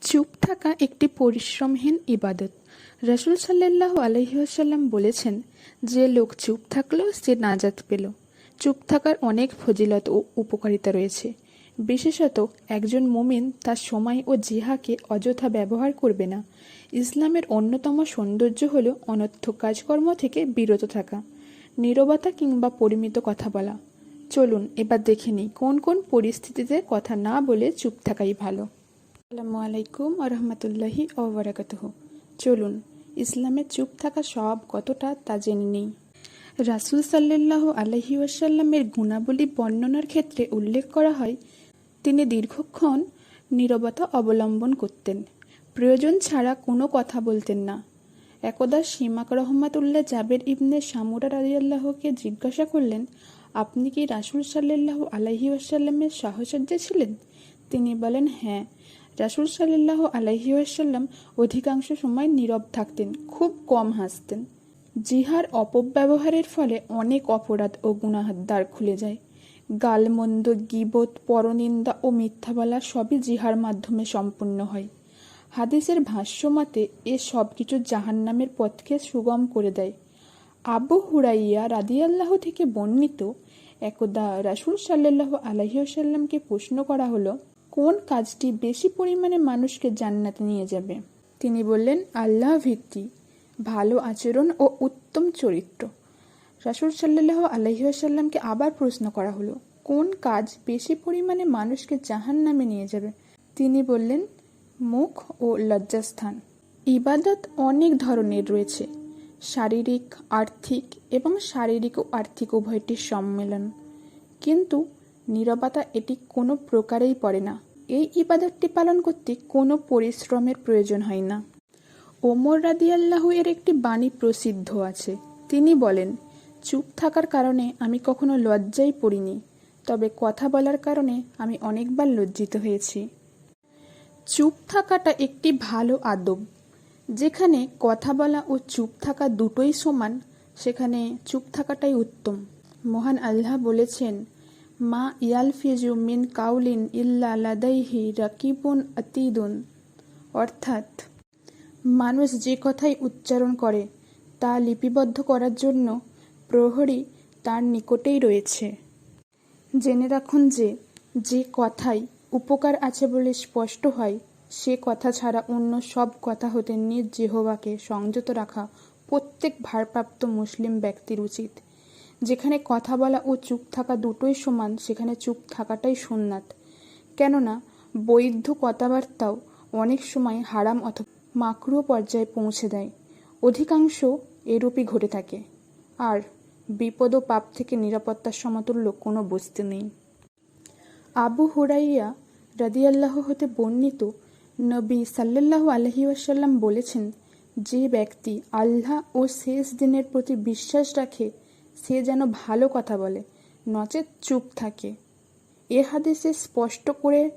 চুপ থাকা একটি পরিশ্রমহীন ইবাদত। রসুল সাল্লাহ আলহিহাসাল্লাম বলেছেন যে, লোক চুপ থাকল সে নাজাত পেল। চুপ থাকার অনেক ফজিলত ও উপকারিতা রয়েছে। বিশেষত একজন মুমিন তার সময় ও জিহাকে অযথা ব্যবহার করবে না। ইসলামের অন্যতম সৌন্দর্য হল অনর্থক কাজকর্ম থেকে বিরত থাকা, নীরবতা কিংবা পরিমিত কথা বলা। চলুন এবার দেখে নিই কোন কোন পরিস্থিতিতে কথা না বলে চুপ থাকাই ভালো। আসসালামু আলাইকুম আরহামতুল্লাহি ওবরাকাতুহ চলুন, ইসলামে চুপ থাকা সব কতটা তা জেনে নেই। রাসুল সাল্লাহ আলহি ওয়াসাল্লামের গুণাবলী বর্ণনার ক্ষেত্রে উল্লেখ করা হয়, তিনি দীর্ঘক্ষণ নীরবতা অবলম্বন করতেন, প্রয়োজন ছাড়া কোনো কথা বলতেন না। একদা সীমাক রহমাতুল্লাহ জাবের ইবনে সামুরা রাজিয়াল্লাহকে জিজ্ঞাসা করলেন, আপনি কি রাসুল সাল্লাহ আলাহি ওয়াসাল্লামের সাহচর্যে ছিলেন? তিনি বলেন হ্যাঁ। রাসুল সাল্লাহ আলাহি ওয়াসাল্লাম অধিকাংশ সময় নীরব থাকতেন, খুব কম হাসতেন। জিহার অপব্যবহারের ফলে অনেক অপরাধ ও গুনাহার দ্বার খুলে যায়। গালমন্দ, গিবত, পরনিন্দা ও মিথ্যা বলা সবই জিহার মাধ্যমে সম্পূর্ণ হয়। হাদিসের ভাষ্য মতে এ সব কিছু জাহান্নামের পথকে সুগম করে দেয়। আবু হুরাইয়া রাদিয়াল্লাহ থেকে বর্ণিত, একদা রাসুল সাল্লাহ আলহিউসাল্লামকে প্রশ্ন করা হলো কোন কাজটি বেশি পরিমাণে মানুষকে জান্নাতে নিয়ে যাবে? তিনি বললেন, আল্লাহ ভিত্তি, ভালো আচরণ ও উত্তম চরিত্র। রাসুল সাল্লাহ আলহিহাসাল্লামকে আবার প্রশ্ন করা হলো, কোন কাজ বেশি পরিমাণে মানুষকে জাহান নামে নিয়ে যাবে? তিনি বললেন, মুখ ও লজ্জাস্থান। ইবাদত অনেক ধরনের রয়েছে, শারীরিক, আর্থিক এবং শারীরিক ও আর্থিক উভয়টির সম্মেলন। কিন্তু নীরবতা এটি কোনো প্রকারেই পড়ে না। এই ইবাদতটি পালন করতে কোনো পরিশ্রমের প্রয়োজন হয় না। ওমর রাদিয়াল্লাহু এর একটি বাণী প্রসিদ্ধ আছে। তিনি বলেন, চুপ থাকার কারণে আমি কখনো লজ্জাই পড়িনি, তবে কথা বলার কারণে আমি অনেকবার লজ্জিত হয়েছি। চুপ থাকাটা একটি ভালো আদব। যেখানে কথা বলা ও চুপ থাকা দুটোই সমান, সেখানে চুপ থাকাটাই উত্তম। মহান আল্লাহ বলেছেন মা ইয়ালফিজু মিন কাউলিন ইল্লা লাদাইহি রাকিবুন আতিদুন অর্থাৎ, মানুষ যে কথাই উচ্চারণ করে তা লিপিবদ্ধ করার জন্য প্রহরী তার নিকটেই রয়েছে। জেনে রাখুন যে যে কথাই উপকার আছে বলে স্পষ্ট হয়, সে কথা ছাড়া অন্য সব কথা হতে নিজ জেহবাকে সংযত রাখা প্রত্যেক ভারপ্রাপ্ত মুসলিম ব্যক্তির উচিত। যেখানে কথা বলা ও চুপ থাকা দুটোই সমান, সেখানে চুপ থাকাটাই সুন্নাত। কেননা, বৈধ কথাবার্তাও অনেক সময় হারাম অথবা মাকরুও পর্যায়ে পৌঁছে দেয়। অধিকাংশ এরূপই ঘটে থাকে। আর বিপদ ও পাপ থেকে নিরাপত্তার সমতুল্য কোনো বস্তু নেই। আবু হুরাইয়া রাদিয়াল্লাহ হতে বর্ণিত নবী সাল্লাল্লাহু আলহি ওয়াসাল্লাম বলেছেন, যে ব্যক্তি আল্লাহ ও শেষ দিনের প্রতি বিশ্বাস রাখে সে যেন ভালো কথা বলে নচেত চুপ থাকে। এ হাদিসে স্পষ্ট করে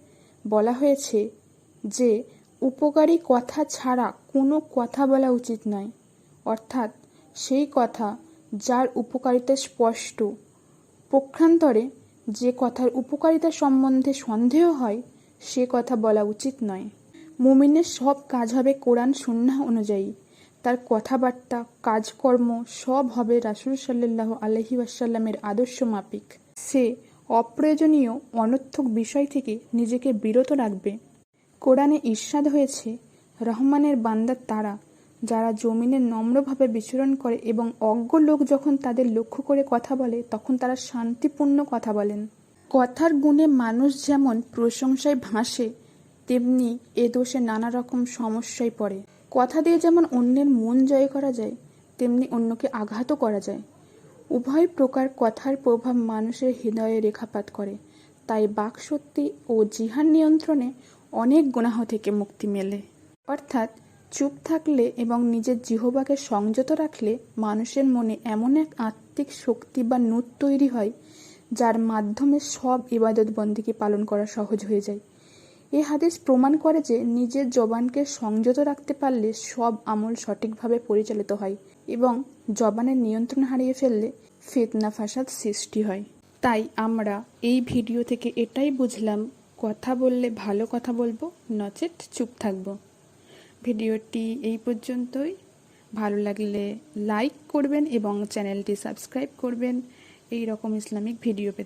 বলা হয়েছে যে, উপকারী কথা ছাড়া কোনো কথা বলা উচিত নয়। অর্থাৎ সেই কথা যার উপকারিতা স্পষ্ট। পক্ষান্তরে যে কথার উপকারিতা সম্বন্ধে সন্দেহ হয়, সে কথা বলা উচিত নয়। মুমিনের সব কাজ হবে কোরআন সুন্নাহ অনুযায়ী। তার কথাবার্তা, কাজকর্ম সব হবে রাসুল সাল্লাহ আলহি আসাল্লামের আদর্শ মাপিক সে অপ্রয়োজনীয়, অনর্থক বিষয় থেকে নিজেকে বিরত রাখবে। কোরআনে ঈর্ষাদ হয়েছে, রহমানের বান্দার তারা যারা জমিনে নম্রভাবে বিচরণ করে এবং অজ্ঞ লোক যখন তাদের লক্ষ্য করে কথা বলে, তখন তারা শান্তিপূর্ণ কথা বলেন। কথার গুণে মানুষ যেমন প্রশংসায় ভাসে, তেমনি এ দোষে নানা রকম সমস্যায় পড়ে। কথা দিয়ে যেমন অন্যের মন জয় করা যায়, তেমনি অন্যকে আঘাতও করা যায়। উভয় প্রকার কথার প্রভাব মানুষের হৃদয়ে রেখাপাত করে। তাই বাক বাকশক্তি ও জিহান নিয়ন্ত্রণে অনেক গুনাহ থেকে মুক্তি মেলে। অর্থাৎ চুপ থাকলে এবং নিজের জিহবাকে সংযত রাখলে মানুষের মনে এমন এক আত্মিক শক্তি বা নূত তৈরি হয়, যার মাধ্যমে সব ইবাদত বন্দিকে পালন করা সহজ হয়ে যায়। এ হাদিস প্রমাণ করে যে নিজের জবানকে সংযত রাখতে পারলে সব আমল সঠিকভাবে পরিচালিত হয় এবং জবানের নিয়ন্ত্রণ হারিয়ে ফেললে ফেতনা ফাসাদ সৃষ্টি হয়। তাই আমরা এই ভিডিও থেকে এটাই বুঝলাম, কথা বললে ভালো কথা বলব নচেত চুপ থাকব। ভিডিওটি এই পর্যন্তই। ভালো লাগলে লাইক করবেন এবং চ্যানেলটি সাবস্ক্রাইব করবেন। এই রকম ইসলামিক ভিডিও পেতে